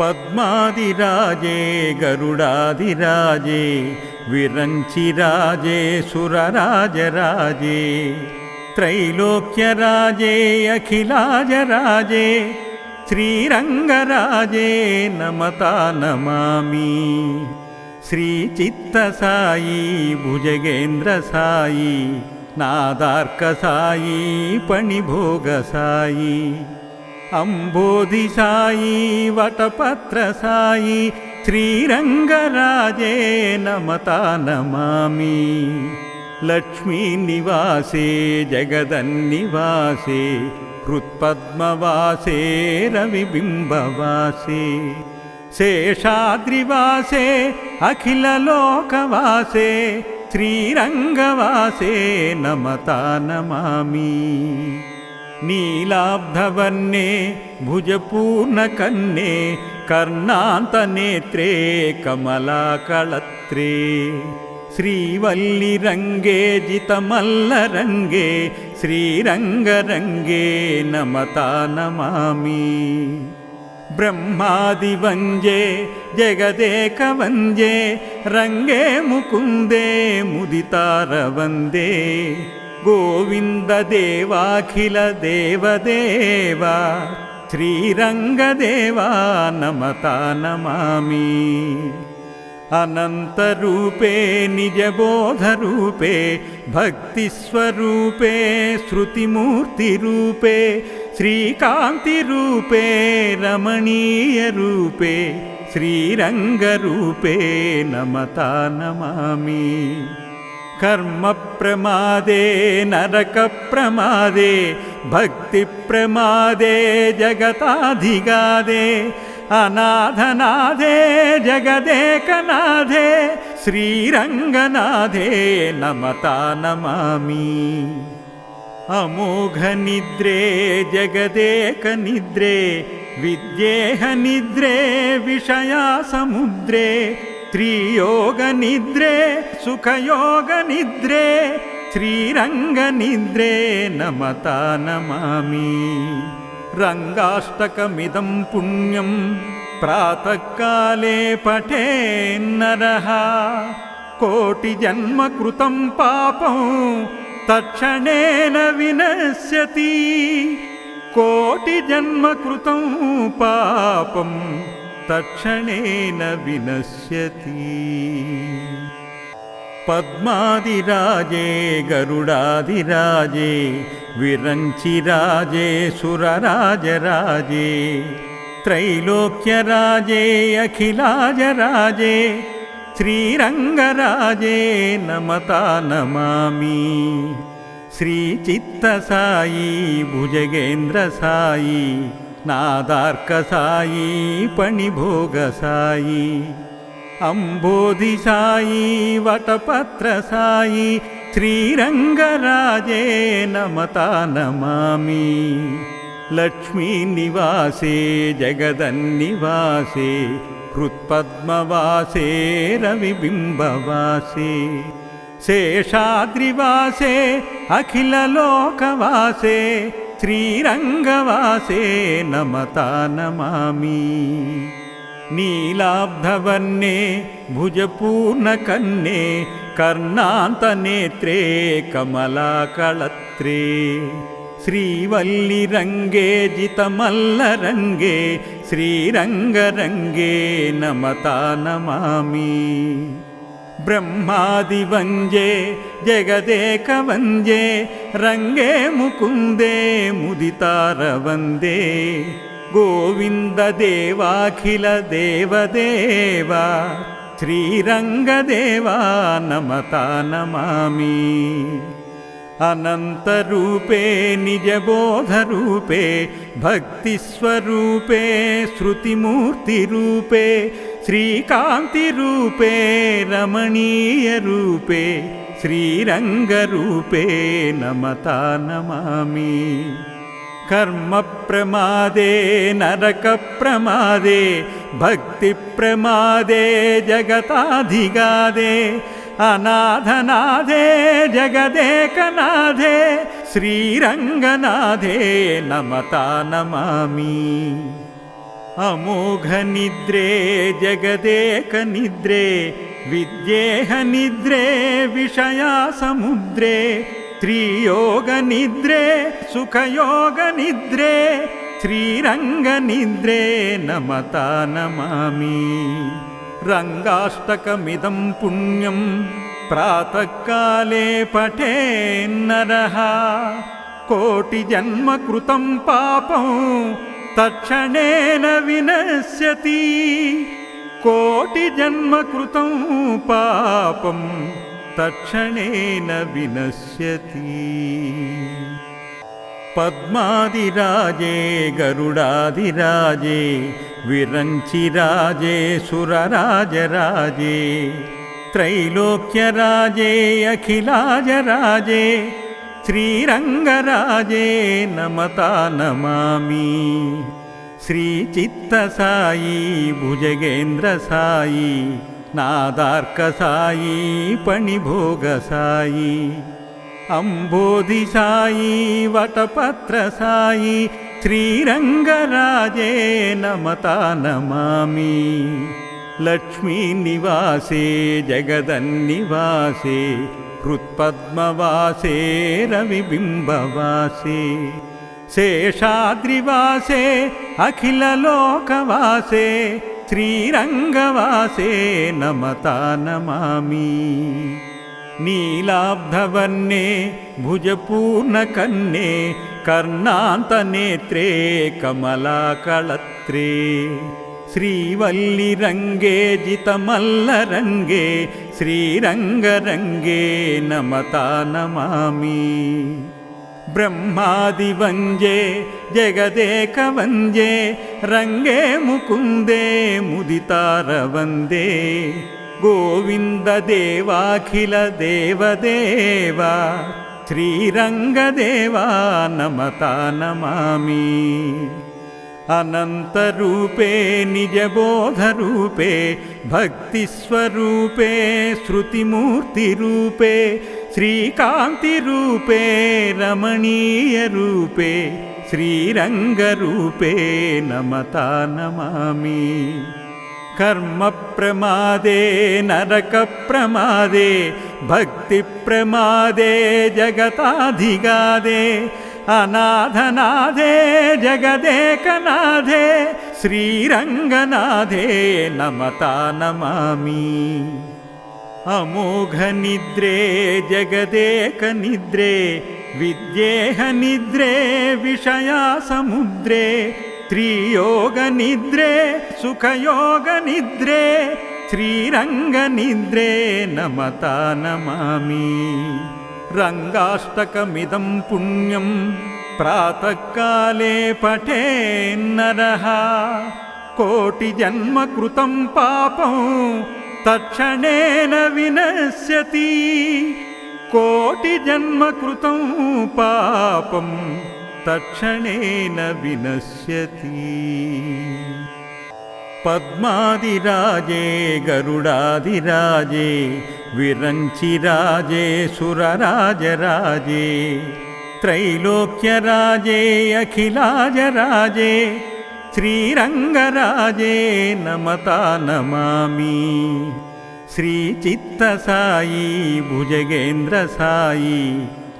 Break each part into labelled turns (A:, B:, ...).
A: पद्मादिराजे गरुडादिराजे विरञ्चिराजे सुरराजराजे त्रैलोक्यराजे अखिलाजराजे श्रीरङ्गराजे नमता नमामि। श्रीचित्तसायी भुजगेन्द्रसायी नादार्कसायी पणिभोगसायी अम्बोधिसायी वटपत्रसायी श्रीरङ्गराजे नमता नमामि। लक्ष्मीनिवासे जगदन्निवासे हृत्पद्मवासे रविबिम्बवासे शेषाद्रिवासे अखिललोकवासे श्रीरङ्गवासे नमता नमामि नीलाब्धवर्णे भुजपूर्णकन्ने कर्णान्तनेत्रे कमलाकळत्रे श्रीवल्लिरङ्गे जितमल्लरङ्गे श्रीरङ्गरङ्गे नमता नमामि ब्रह्मादिवञ्जे जगदेकवन्द्ये रङ्गे मुकुन्दे मुदितारवन्दे गोविन्ददेवाखिलदेवदेवा श्रीरङ्गदेवा नमता नमामि अनन्तरूपे निजबोधरूपे भक्तिस्वरूपे श्रुतिमूर्तिरूपे श्रीकान्तिरूपे रमणीयरूपे श्रीरङ्गरूपे नमता नमामि कर्मप्रमादे नरकप्रमादे भक्तिप्रमादे जगताधिगादे अनाथनाथे जगदेकनाथे श्रीरङ्गनाथे नमता नमामि। अमोघनिद्रे जगदेकनिद्रे विद्येहनिद्रे विषयासमुद्रे त्रियोगनिद्रे सुखयोगनिद्रे श्रीरङ्गनिद्रे नमता नमामि। रङ्गाष्टकमिदं पुण्यं प्रातःकाले पठेन्नरः। कोटिजन्मकृतं पापं तत्क्षणेन विनश्यति। कोटिजन्मकृतं पापं तत्क्षणेन विनश्यति। पद्मादिराजे गरुडादिराजे विरञ्चिराजे सुरराजराजे त्रैलोक्यराजे अखिलाजराजे श्रीरङ्गराजे नमता नमामि। श्रीचित्तसायी भुजगेन्द्रसायी नादार्कसायी पणिभोगसायी अम्बोधिसायी वटपत्रसायी श्रीरङ्गराजे नमता नमामि। लक्ष्मीनिवासे जगदन्निवासे हृत्पद्मवासे रविबिम्बवासे शेषाद्रिवासे अखिललोकवासे श्रीरङ्गवासे नमता नमामि नीलाब्धवर्णे भुजपूर्णकन्ने कर्णान्तनेत्रे कमलाकळत्रे श्रीवल्लिरङ्गे जितमल्लरङ्गे श्रीरङ्गरङ्गे नमता नमामि ब्रह्मादिवञ्जे जगदेकवन्द्ये रङ्गे मुकुन्दे मुदितारवन्दे गोविन्ददेवाखिलदेवदेवा श्रीरङ्गदेवा नमता नमामि। अनन्तरूपे निजबोधरूपे भक्तिस्वरूपे श्रुतिमूर्तिरूपे श्रीकान्तिरूपे रमणीयरूपे श्रीरङ्गरूपे नमता नमामि। कर्मप्रमादे नरकप्रमादे भक्तिप्रमादे जगताधिगादे अनाथनाथे जगदेकनाथे श्रीरङ्गनाथे नमता नमामि अमोघनिद्रे जगदेकनिद्रे विदेहनिद्रे विषयासमुद्रे त्रियोगनिद्रे सुखयोगनिद्रे श्रीरङ्गनिद्रे नमता नमामि। रङ्गाष्टकमिदं पुण्यं प्रातःकाले पठेन्नरः। कोटिजन्मकृतं पापं तत्क्षणेन विनश्यति। कोटिजन्मकृतं पापं तत्क्षणेन विनश्यति। पद्मादिराजे गरुडादिराजे विरञ्चिराजे सुरराजराजे त्रैलोक्यराजे अखिलाजराजे श्रीरङ्गराजे नमता नमामि। श्रीचित्तसायी भुजगेन्द्रसायी नादार्कसायी पणिभोगसायी अम्बोधिसायी वटपत्रसायी श्रीरङ्गराजे नमता नमामि। लक्ष्मीनिवासे जगदन्निवासे हृत्पद्मवासे रविबिम्बवासे शेषाद्रिवासे अखिललोकवासे श्रीरङ्गवासे नमता नमामि। नीलाब्धवर्णे भुजपूर्णकन्ये कर्णान्तनेत्रे कमलाकलत्रे శ్రీవల్లి రంగే జితమల్ల రంగే శ్రీరంగరంగే నమత నమామి బ్రహ్మాది వంజే జగదేక వంజే రంగే ముకుందే ముదితార వందే గోవిందదేవాఖిల దేవదేవా శ్రీరంగదేవా నమత నమామి अनन्तरूपे निजबोधरूपे भक्तिस्वरूपे श्रुतिमूर्तिरूपे श्रीकान्तिरूपे रमणीयरूपे श्रीरङ्गरूपे नमता नमामि। कर्मप्रमादे नरकप्रमादे भक्तिप्रमादे जगताधिगादे अनाथनाथे जगदेकनाथे श्रीरङ्गनाथे नमता नमामि। अमोघनिद्रे जगदेकनिद्रे विद्येहनिद्रे विषया समुद्रे त्रियोगनिद्रे सुखयोगनिद्रे श्रीरङ्गनिद्रे नमता नमामि। रङ्गाष्टकमिदं पुण्यं प्रातःकाले पठेन्नरः। कोटिजन्मकृतं पापं तत्क्षणेन विनश्यति। कोटिजन्मकृतं पापं तत्क्षणेन विनश्यति। पद्मादिराजे गरुडादिराजे विरञ्चिराजे सुरराजराजे त्रैलोक्यराजे अखिलाजराजे श्रीरङ्गराजे नमता नमामि। श्रीचित्तसायी भुजगेन्द्रसायी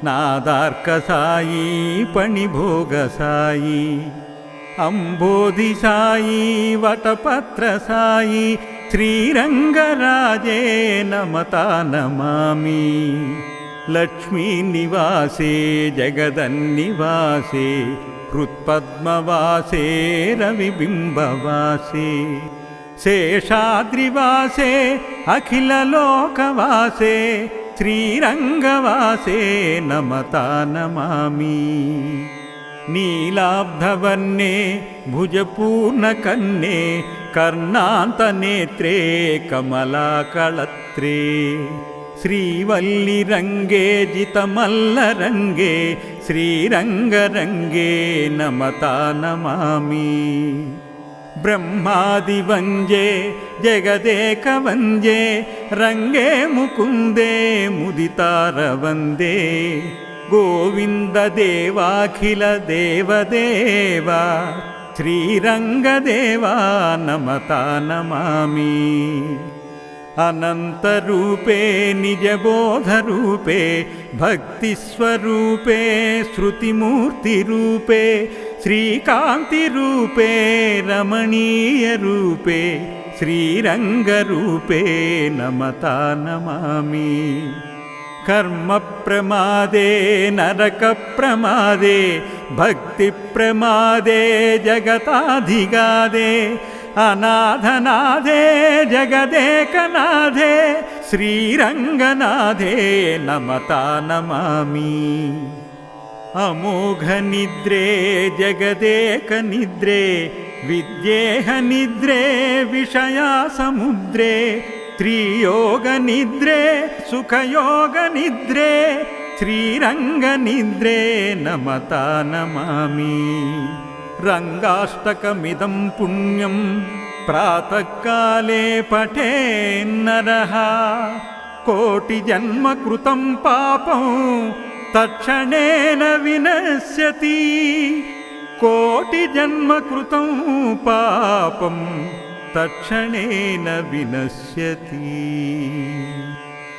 A: नादार्कसायी पणिभोगसायी अम्बोधिसायी वटपत्रसायी त्रीरङ्गराजे नमता नमामि लक्ष्मीनिवासे जगदन्निवासे हृत्पद्मवासे रविबिम्बवासे शेषाद्रिवासे अखिललोकवासे श्रीरङ्गवासे नमता नमामि नीलाब्धवर्णे भुजपूर्णकन्ने कर्णान्तनेत्रे कमलाकळत्रे श्रीवल्लिरङ्गे जितमल्लरङ्गे श्रीरङ्गरङ्गे नमता नमामि ब्रह्मादिवञ्जे जगदेकवञ्जे रङ्गे मुकुन्दे मुदितारवन्दे गोविन्ददेवाखिलदेवदेव श्रीरङ्गदेवा नमता नमामि अनन्तरूपे निजबोधरूपे भक्तिस्वरूपे श्रुतिमूर्तिरूपे श्रीकान्तिरूपे रमणीयरूपे श्रीरङ्गरूपे नमता नमामि कर्मप्रमादे नरकप्रमादे भक्तिप्रमादे जगताधिगादे अनाथनादे जगदेकनाथे श्रीरङ्गनाथे नमता नमामि। अमोघनिद्रे जगदेकनिद्रे विद्येहनिद्रे विषयासमुद्रे त्रियोगनिद्रे सुखयोगनिद्रे श्रीरङ्गनिद्रे नमता नमामि रङ्गाष्टकमिदं पुण्यं प्रातःकाले पठेन्नरः कोटिजन्मकृतं पापं तत्क्षणेन विनश्यति कोटिजन्मकृतं पापं तत्क्षणेन विनश्यति